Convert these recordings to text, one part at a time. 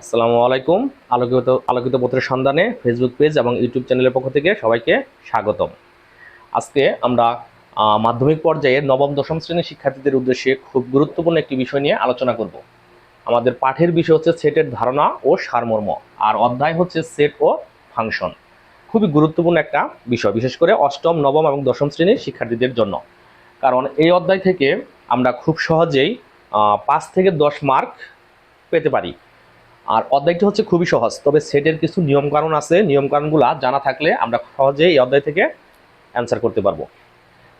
আসসালামু আলাইকুম। আলোকিত আলোকিত পত্রের সন্ধানে ফেসবুক পেজ এবং ইউটিউব চ্যানেলের পক্ষ থেকে সবাইকে স্বাগতম। আজকে আমরা মাধ্যমিক পর্যায়ে নবম, দশম শ্রেণির শিক্ষার্থীদের উদ্দেশ্যে খুব গুরুত্বপূর্ণ একটি বিষয় নিয়ে আলোচনা করব। আমাদের পাঠের বিষয় হচ্ছে সেটের ধারণা ও সারমর্ম, আর অধ্যায় হচ্ছে সেট ও ফাংশন। খুবই গুরুত্বপূর্ণ একটা বিষয়, বিশেষ করে অষ্টম, নবম এবং দশম শ্রেণির শিক্ষার্থীদের জন্য। কারণ এই অধ্যায় থেকে আমরা খুব সহজেই পাঁচ থেকে দশ মার্ক পেতে পারি। আর অধ্যায়টি হচ্ছে খুবই সহজ, তবে সেটের কিছু নিয়মকানুন আছে। নিয়মকানুনগুলো জানা থাকলে আমরা সহজে এই অধ্যায় থেকে অ্যান্সার করতে পারব।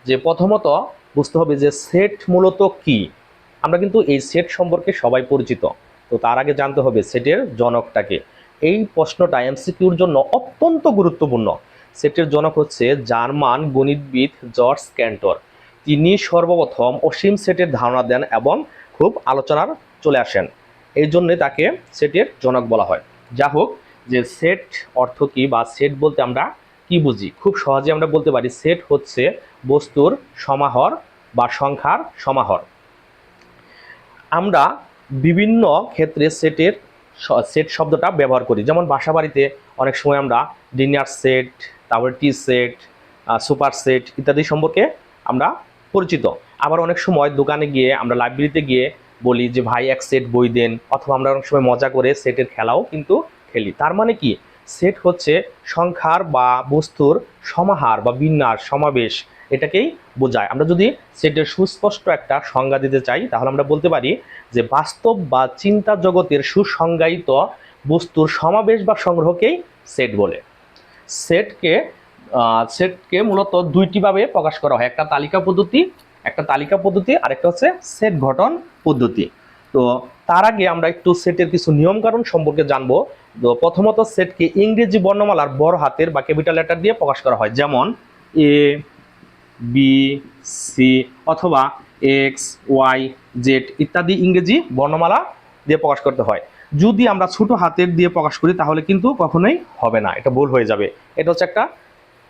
যে প্রথমত বুঝতে হবে যে সেট মূলত কি। আমরা কিন্তু এই সেট সম্পর্কে সবাই পরিচিত, তো তার আগে জানতে হবে সেটের জনকটাকে। এই প্রশ্নটা এমসিকিউর জন্য অত্যন্ত গুরুত্বপূর্ণ। সেটের জনক হচ্ছে জার্মান গণিতবিদ জর্জ ক্যান্টর। তিনি সর্বপ্রথম অসীম সেটের ধারণা দেন এবং খুব আলোচনার চলে আসেন। এই জন্যে তাকে সেটের জনক বলা হয়। যা হোক, যে সেট অর্থ কি বা সেট বলতে আমরা কি বুঝি? খুব সহজে আমরা বলতে পারি সেট হচ্ছে বস্তুর সমাহর বা সংখ্যার সমাহর। আমরা বিভিন্ন ক্ষেত্রে সেটের সেট শব্দটা ব্যবহার করি। যেমন বাসা বাড়িতে অনেক সময় আমরা ডিনার সেট তারপরে টি সেট সুপার সেট ইত্যাদি সম্পর্কে আমরা পরিচিত। আবার অনেক সময় দোকানে গিয়ে, আমরা লাইব্রেরিতে গিয়ে বলি যে, ভাই, এক সেট বই দেন। অথবা আমরা অনেক সময় মজা করে সেটের খেলাও কিন্তু খেলি। তার মানে কি? সেট হচ্ছে সংখ্যার বা বস্তুর সমাহার বা বিন্যাস, সমাবেশ এটাকেই বোঝায়। আমরা যদি সেটের সুস্পষ্ট একটা সংজ্ঞা দিতে চাই, তাহলে আমরা বলতে পারি যে, বাস্তব বা চিন্তা জগতের সুসংজ্ঞায়িত বস্তুর সমাবেশ বা সংগ্রহকেই সেট বলে। সেটকে সেটকে মূলত দুইটিভাবে প্রকাশ করা হয়। একটা তালিকা পদ্ধতি একটা তালিকা পদ্ধতি আর একটা হচ্ছে সেট গঠন পদ্ধতি। তো তার আগে আমরা একটু সেটের কিছু নিয়মকানুন সম্পর্কে জানব। তো প্রথমত সেটকে ইংরেজি বর্ণমালার বড় হাতের বা ক্যাপিটাল লেটার দিয়ে প্রকাশ করা হয়। যেমন এ বি সি অথবা এক্স ওয়াই জেড ইত্যাদি ইংরেজি বর্ণমালা দিয়ে প্রকাশ করতে হয়। যদি আমরা ছোট হাতের দিয়ে প্রকাশ করি, তাহলে কিন্তু কখনোই হবে না। এটা ভুল হয়ে যাবে। এটা হচ্ছে একটা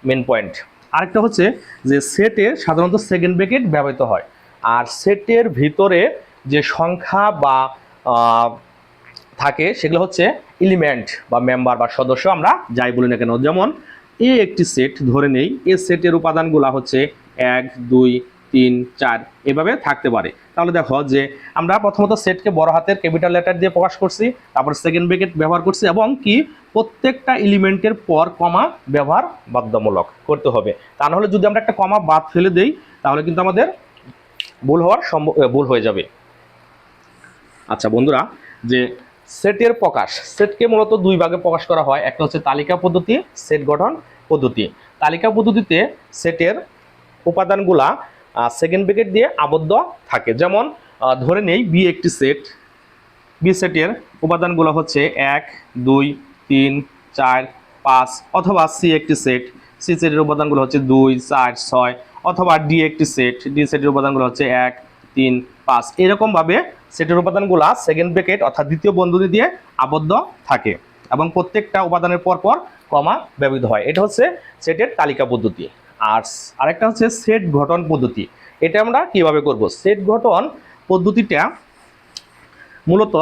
মেন পয়েন্ট আরেকটা হচ্ছে যে সেটে সাধারণত সেকেন্ড ব্রেকেট ব্যবহৃত হয়। আর সেটের ভিতরে যে সংখ্যা বা থাকে সেগুলো হচ্ছে এলিমেন্ট বা মেম্বার বা সদস্য, আমরা যাই বলি না কেন। যেমন এ একটি সেট ধরে নেই। এ সেটের উপাদানগুলো হচ্ছে এক, দুই তিন, চার এভাবে থাকতে পারে। তাহলে দেখো যে আমরা প্রথমত সেটকে বড় হাতের ক্যাপিটাল লেটার দিয়ে প্রকাশ করছি, তারপর সেকেন্ড ব্রেকেট ব্যবহার করছি এবং কি প্রত্যেকটা এলিমেন্টের পর কমা ব্যবহার বাধ্যতামূলক করতে হবে। তা নাহলে যদি আমরা একটা কমা বাদ ফেলে দেই, তাহলে কিন্তু আমাদের ভুল হওয়ার সম্ভব ভুল হয়ে যাবে। আচ্ছা বন্ধুরা, যে সেটের প্রকাশ সেটকে মূলত দুই ভাগে প্রকাশ করা হয়। একটা হচ্ছে তালিকা পদ্ধতি সেট গঠন পদ্ধতি। তালিকা পদ্ধতিতে সেটের উপাদানগুলা সেকেন্ড ব্রেকেট দিয়ে আবদ্ধ থাকে। যেমন ধরে নেই বি একটি সেট বি সেটের উপাদানগুলো হচ্ছে এক, দুই, তিন, চার, পাঁচ অথবা সি একটি সেট সি সেটের উপাদানগুলো হচ্ছে দুই, চার, ছয় অথবা ডি একটি সেট ডি সেটের উপাদানগুলো হচ্ছে এক, তিন, পাঁচ। এরকমভাবে সেটের উপাদানগুলো সেকেন্ড ব্রেকেট অর্থাৎ দ্বিতীয় বন্ধনী দিয়ে আবদ্ধ থাকে এবং প্রত্যেকটা উপাদানের পরপর পর কমা ব্যবহৃত হয়। এটা হচ্ছে সেটের তালিকা পদ্ধতি। আর স- আরেকটা হচ্ছে সেট গঠন পদ্ধতি। এটা আমরা কীভাবে করব? সেট গঠন পদ্ধতিটা মূলত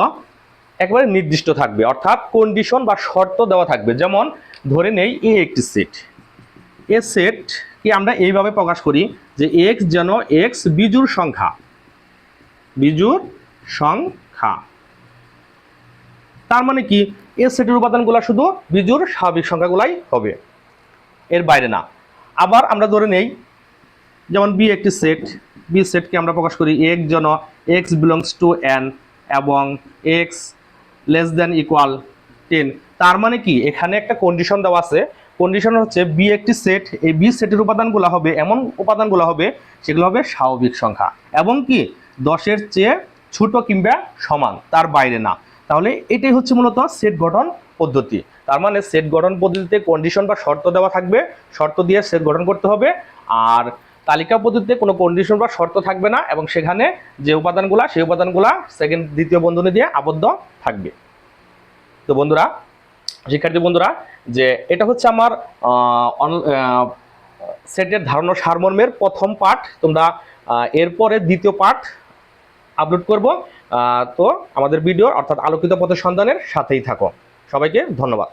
একবারে নির্দিষ্ট থাকবে, অর্থাৎ কন্ডিশন বা শর্ত দেওয়া থাকবে। যেমন, ধরে নেই এ একটি সেট। এ সেট কি আমরা এইভাবে প্রকাশ করি যে এক্স যেন এক্স বিজুর সংখ্যা। বিজুর সংখ্যা। তার মানে কি? এ সেটের উপাদানগুলো শুধু বিজুর স্বাভাবিক সংখ্যাগুলাই হবে। এর বাইরে না। আবার আমরা ধরে নেই, যেমন বি একটি সেট বি সেটকে আমরা প্রকাশ করি এক্স যেন এক্স বিলংস টু এন এবং x less than equal ten তার মানে কি? এখানে একটা কন্ডিশন দেওয়া আছে। কন্ডিশন হচ্ছে বি একটি সেট এই বি সেটের উপাদানগুলো হবে, এমন উপাদানগুলো হবে, সেগুলো হবে স্বাভাবিক সংখ্যা। এবং কি? দশের চেয়ে ছোট কিংবা সমান, তার বাইরে না। তাহলে এটাই হচ্ছে মূলত সেট গঠন পদ্ধতি। তার মানে সেট গঠন পদ্ধতিতে কন্ডিশন বা শর্ত দেওয়া থাকবে, শর্ত দিয়ে সেট গঠন করতে হবে। আর তালিকা পদ্ধতিতে কোনো কন্ডিশন বা শর্ত থাকবে না এবং সেখানে যে উপাদানগুলা, সেই উপাদানগুলা সেকেন্ড দ্বিতীয় বন্ধনী দিয়ে আবদ্ধ থাকবে। তো বন্ধুরা, শিক্ষার্থী বন্ধুরা, যে এটা হচ্ছে আমার সেটের ধারণা সারমর্মের প্রথম পাঠ। তোমরা এরপরে দ্বিতীয় পাঠ আপলোড করব। তো আমাদের ভিডিও অর্থাৎ আলোকিত পথের সন্ধানের সাথেই থাকো। সবাইকে ধন্যবাদ।